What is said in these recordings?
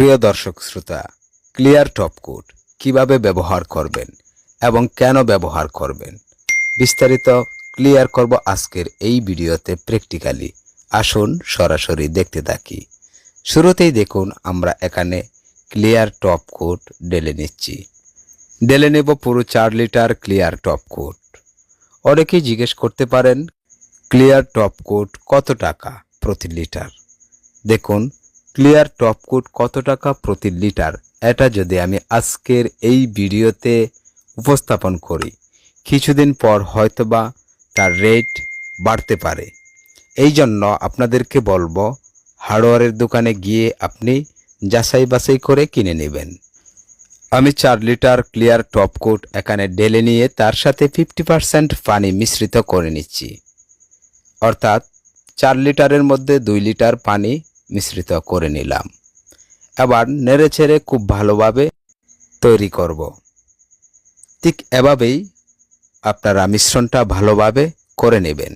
প্রিয় দর্শক শ্রোতা ক্লিয়ার টপ কোড কীভাবে ব্যবহার করবেন এবং কেন ব্যবহার করবেন? বিস্তারিত ক্লিয়ার করব আজকের এই ভিডিওতে প্র্যাকটিক্যালি আসুন সরাসরি দেখতে থাকি। শুরুতেই দেখুন, আমরা এখানে ক্লিয়ার টপ কোড ডেলে নিচ্ছি। ডেলে নেব পুরো চার লিটার ক্লিয়ার টপ কোড অনেকেই জিজ্ঞেস করতে পারেন ক্লিয়ার টপ কোড কত টাকা প্রতি লিটার? দেখুন ক্লিয়ার টপ কোড কত টাকা প্রতি লিটার এটা যদি আমি আজকের এই ভিডিওতে উপস্থাপন করি, কিছুদিন পর হয়তোবা তার রেট বাড়তে পারে। এই জন্য আপনাদেরকে বলব হার্ডওয়্যারের দোকানে গিয়ে আপনি যাচাই বাছাই করে কিনে নেবেন। আমি চার লিটার ক্লিয়ার টপ কোট এখানে ডেলে নিয়ে তার সাথে ফিফটি পার্সেন্ট পানি মিশ্রিত করে নিচ্ছি। অর্থাৎ চার লিটারের মধ্যে দুই লিটার পানি মিশ্রিত করে নিলাম। এবার নেড়ে ছেড়ে খুব ভালোভাবে তৈরি করব। ঠিক এভাবেই আপনারা মিশ্রণটা ভালোভাবে করে নেবেন।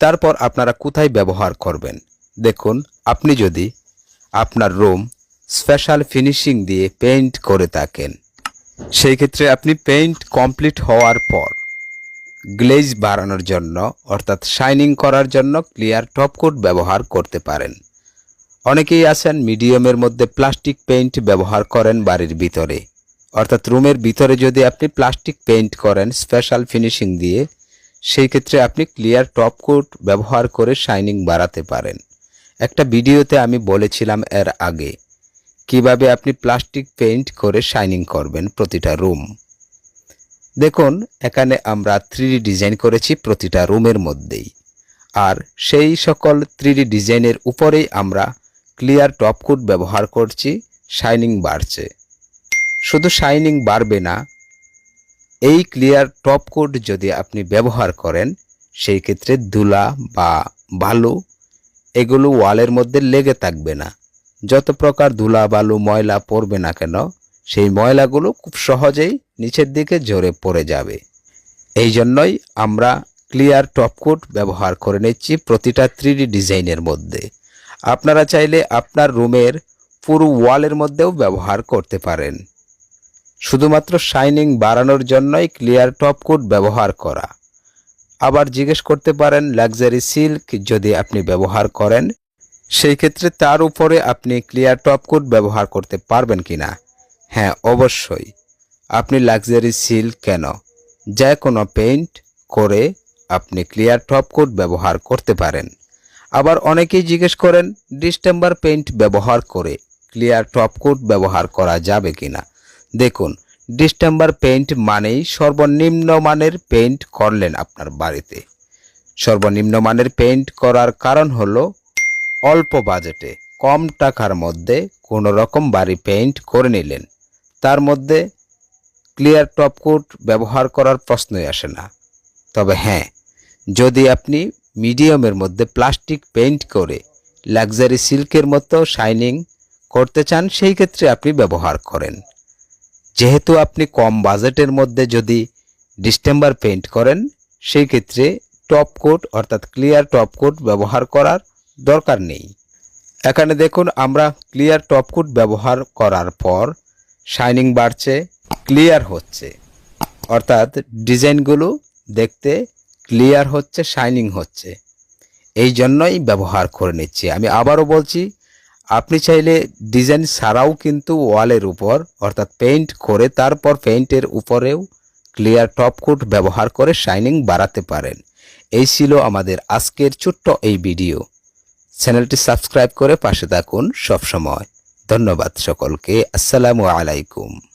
তারপর আপনারা কোথায় ব্যবহার করবেন? দেখুন, আপনি যদি আপনার রুম স্পেশাল ফিনিশিং দিয়ে পেইন্ট করে থাকেন, সেই ক্ষেত্রে আপনি পেইন্ট কমপ্লিট হওয়ার পর গ্লেজ বাড়ানোর জন্য, অর্থাৎ শাইনিং করার জন্য ক্লিয়ার টপ কোট ব্যবহার করতে পারেন। অনেকেই আছেন মিডিয়ামের মধ্যে প্লাস্টিক পেইন্ট ব্যবহার করেন বাড়ির ভিতরে। অর্থাৎ রুমের ভিতরে যদি আপনি প্লাস্টিক পেইন্ট করেন স্পেশাল ফিনিশিং দিয়ে, সেই ক্ষেত্রে আপনি ক্লিয়ার টপ কোট ব্যবহার করে শাইনিং বাড়াতে পারেন। একটা ভিডিওতে আমি বলেছিলাম এর আগে, কীভাবে আপনি প্লাস্টিক পেইন্ট করে শাইনিং করবেন প্রতিটা রুম। দেখুন, এখানে আমরা থ্রি ডিজাইন করেছি প্রতিটা রুমের মধ্যেই। আর সেই সকল থ্রি ডিজাইনের উপরেই আমরা ক্লিয়ার টপ কোট ব্যবহার করছি শাইনিং বাড়ছে শুধু শাইনিং বাড়বে না, এই ক্লিয়ার টপ কোট যদি আপনি ব্যবহার করেন, সেই ক্ষেত্রে ধুলা বা বালু এগুলো ওয়ালের মধ্যে লেগে থাকবে না। যত প্রকার ধুলা, বালু, ময়লা পড়বে না কেন, সেই ময়লাগুলো খুব সহজেই নিচের দিকে ঝরে পড়ে যাবে। এই জন্যই আমরা ক্লিয়ার টপ কোট ব্যবহার করে নিচ্ছি প্রতিটা থ্রি ডিজাইনের মধ্যে। আপনারা চাইলে আপনার রুমের পুরো ওয়ালের মধ্যেও ব্যবহার করতে পারেন। শুধুমাত্র শাইনিং বাড়ানোর জন্যই ক্লিয়ার টপ কোট ব্যবহার করা। আবার জিজ্ঞেস করতে পারেন লাক্সারি সিল্ক যদি আপনি ব্যবহার করেন, সেই ক্ষেত্রে তার উপরে আপনি ক্লিয়ার টপ কোট ব্যবহার করতে পারবেন কিনা? হ্যাঁ অবশ্যই। আপনি লাক্সারি সিল্ক কেন? যে কোনো পেইন্ট করে আপনি ক্লিয়ার টপ কোট ব্যবহার করতে পারেন। আবার অনেকেই জিজ্ঞেস করেন ডিস্টেম্বার পেইন্ট ব্যবহার করে ক্লিয়ার টপ কোট ব্যবহার করা যাবে কিনা? দেখুন ডিস্টেম্বার পেইন্ট মানেই সর্বনিম্ন মানের পেইন্ট করলেন আপনার বাড়িতে। সর্বনিম্ন মানের পেইন্ট করার কারণ হলো অল্প বাজেটে কম টাকার মধ্যে কোনো রকম বাড়ি পেইন্ট করে নিলেন। তার মধ্যে ক্লিয়ার টপ কোট ব্যবহার করার প্রশ্নই আসে না। তবে হ্যাঁ যদি আপনি মিডিয়ামের মধ্যে প্লাস্টিক পেইন্ট করে লাক্সারি সিল্কের মতো শাইনিং করতে চান, সেই ক্ষেত্রে আপনি ব্যবহার করেন। যেহেতু আপনি কম বাজেটের মধ্যে যদি ডিস্টেম্বার পেইন্ট করেন, সেই ক্ষেত্রে টপ কোট অর্থাৎ ক্লিয়ার টপ কোট ব্যবহার করার দরকার নেই। এখানে দেখুন, আমরা ক্লিয়ার টপ কোট ব্যবহার করার পর শাইনিং বাড়ছে, ক্লিয়ার হচ্ছে। অর্থাৎ ডিজাইনগুলো দেখতে ক্লিয়ার হচ্ছে শাইনিং হচ্ছে। এই জন্যই ব্যবহার করে নিচ্ছি। আমি আবারও বলছি, আপনি চাইলে ডিজাইন ছাড়াও কিন্তু ওয়ালের উপর, অর্থাৎ পেইন্ট করে তারপর পেইন্টের উপরেও ক্লিয়ার টপ কোট ব্যবহার করে শাইনিং বাড়াতে পারেন। এই ছিল আমাদের আজকের ছোট্ট এই ভিডিও চ্যানেলটি সাবস্ক্রাইব করে পাশে থাকুন সবসময়। ধন্যবাদ সকলকে। আসসালামু আলাইকুম।